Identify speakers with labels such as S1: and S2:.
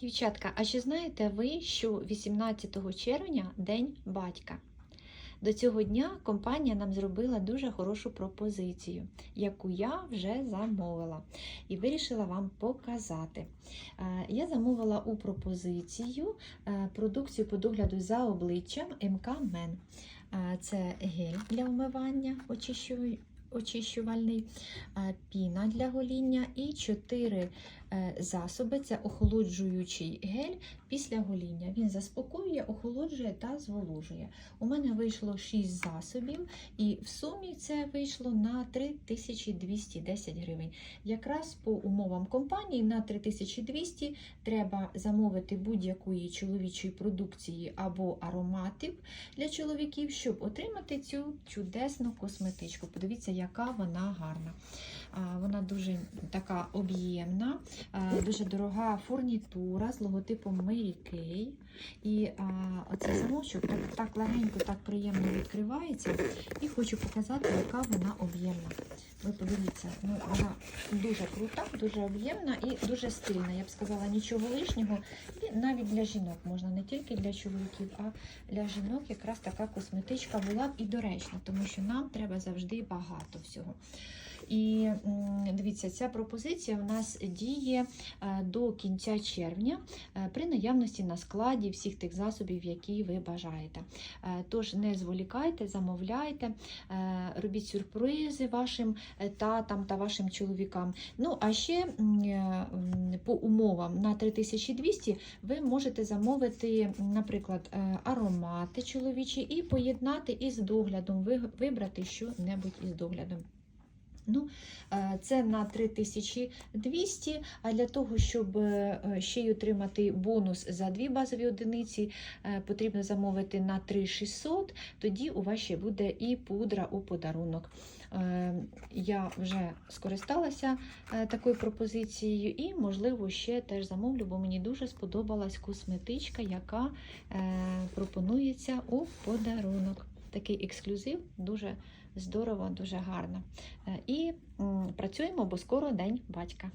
S1: Дівчатка, а чи знаєте ви, що 18 червня День батька? До цього дня компанія нам зробила дуже хорошу пропозицію, яку я вже замовила і вирішила вам показати. Е, Я замовила у пропозицію е, продукцію по догляду за обличчям МК Мен. Е, Це гель для вмивання очищувальний, е, піна для гоління і 4 засоби. Це охолоджуючий гель після гоління. Він заспокоює, охолоджує та зволожує. У мене вийшло 6 засобів, і в сумі це вийшло на 3210 гривень. Якраз по умовам компанії на 3200 треба замовити будь-якої чоловічої продукції або ароматів для чоловіків, щоб отримати цю чудесну косметичку. Подивіться, яка вона гарна. Дуже така об'ємна, дуже дорога фурнітура з логотипом Mary Kay. І а, оцей замочок так, так легенько, так приємно відкривається. І хочу показати, яка вона об'ємна. Ви подивіться, ну, вона дуже крута, дуже об'ємна і дуже стильна. Я б сказала, нічого лишнього. І навіть для жінок можна не тільки для чоловіків, а для жінок якраз така косметичка була б і доречна, тому що нам треба завжди багато всього. І дивіться, ця пропозиція у нас діє е, до кінця червня е, при наявності на складі всіх тих засобів, які ви бажаєте. Е, Тож не зволікайте, замовляйте, робіть сюрпризи вашим татам та вашим чоловікам. Ну, а ще по умовам на 3200 ви можете замовити, наприклад, аромати чоловічі і поєднати із доглядом, вибрати що-небудь із доглядом. Ну, е, це на 3200, а для того, щоб е, ще й отримати бонус за дві базові одиниці, е, потрібно замовити на 3600, тоді у вас ще буде і пудра у подарунок. Я вже скористалася такою пропозицією і, можливо, ще теж замовлю, бо мені дуже сподобалась косметичка, яка пропонується у подарунок. Такий ексклюзив, дуже здорово, дуже гарно. Е, І працюємо, бо скоро День батька.